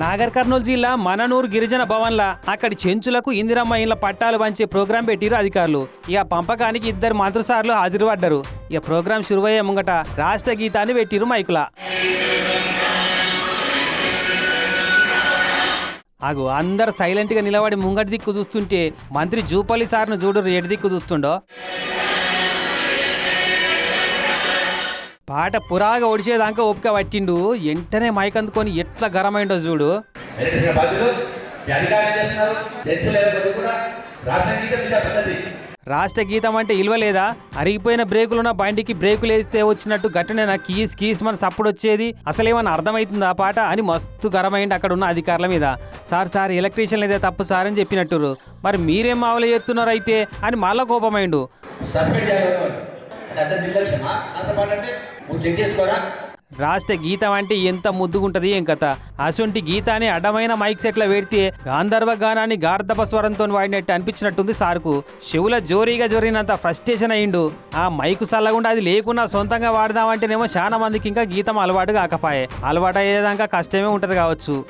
నాగర్ కర్నూలు జిల్లా మననూరు గిరిజన భవన్ల అక్కడి చెంచులకు ఇందిరమ్మ ఇళ్ళ పట్టాలు పంచే ప్రోగ్రాం పెట్టిరు అధికారులు. ఇక పంపకానికి ఇద్దరు మంత్రిసార్లు హాజరు పడ్డారు ఇక ప్రోగ్రాం శురువయ్యే ముంగట రాష్ట్ర గీతాన్ని పెట్టిరు మైకుల. అగు అందరు సైలెంట్గా నిలబడి ముంగటి దిక్కు చూస్తుంటే మంత్రి జూపల్లి సార్ను చూడు ఎటు దిక్కు చూస్తుండో? పాట పురాగా ఒడిచేదాకా ఓపిక పట్టిండు. వెంటనే మైక్ అందుకొని ఎట్లా గరమైండో చూడు. రాష్ట్ర గీతం అంటే ఇల్వ లేదా అరిగిపోయిన బ్రేకులున్న బండికి బ్రేకులు వేస్తే వచ్చినట్టు గట్టనే కీస్ కీస్ మన సప్పుడు వచ్చేది? అసలేమన్నా అర్థమవుతుందా ఆ పాట? అని మస్తు గరమైంది అక్కడ ఉన్న అధికారుల మీద. సార్ సార్ ఎలక్ట్రీషియన్ లేదా తప్పు సార్ అని చెప్పినట్టురు మరి మీరేం మావలు చేస్తున్నారు అయితే? అని మళ్ళా కోపమైండు. సస్పెండ్ పెద్ద నిర్లక్ష్యమా? ఆశపాటు అంటే నువ్వు చెక్ చేసుకోరా? రాష్ట్ర గీతం అంటే ఎంత ముద్దుగుంటది ఏం కథ? అసొంటి గీతాన్ని అడ్డమైన మైక్ సెట్ల వేడితే గాంధర్వ గానాన్ని గార్ధప స్వరంతో వాడినట్టు అనిపించినట్టుంది సార్కు. శివుల జోరీగా జోరినంత ఫ్రస్ట్రేషన్ అయిండు ఆ మైకు సల్లగుండా అది లేకున్నా సొంతంగా వాడదామంటేనేమో చాలా మందికి ఇంకా గీతం అలవాటు కాకపాయే. అలవాటు అయ్యేదాకా కష్టమే ఉంటది కావచ్చు.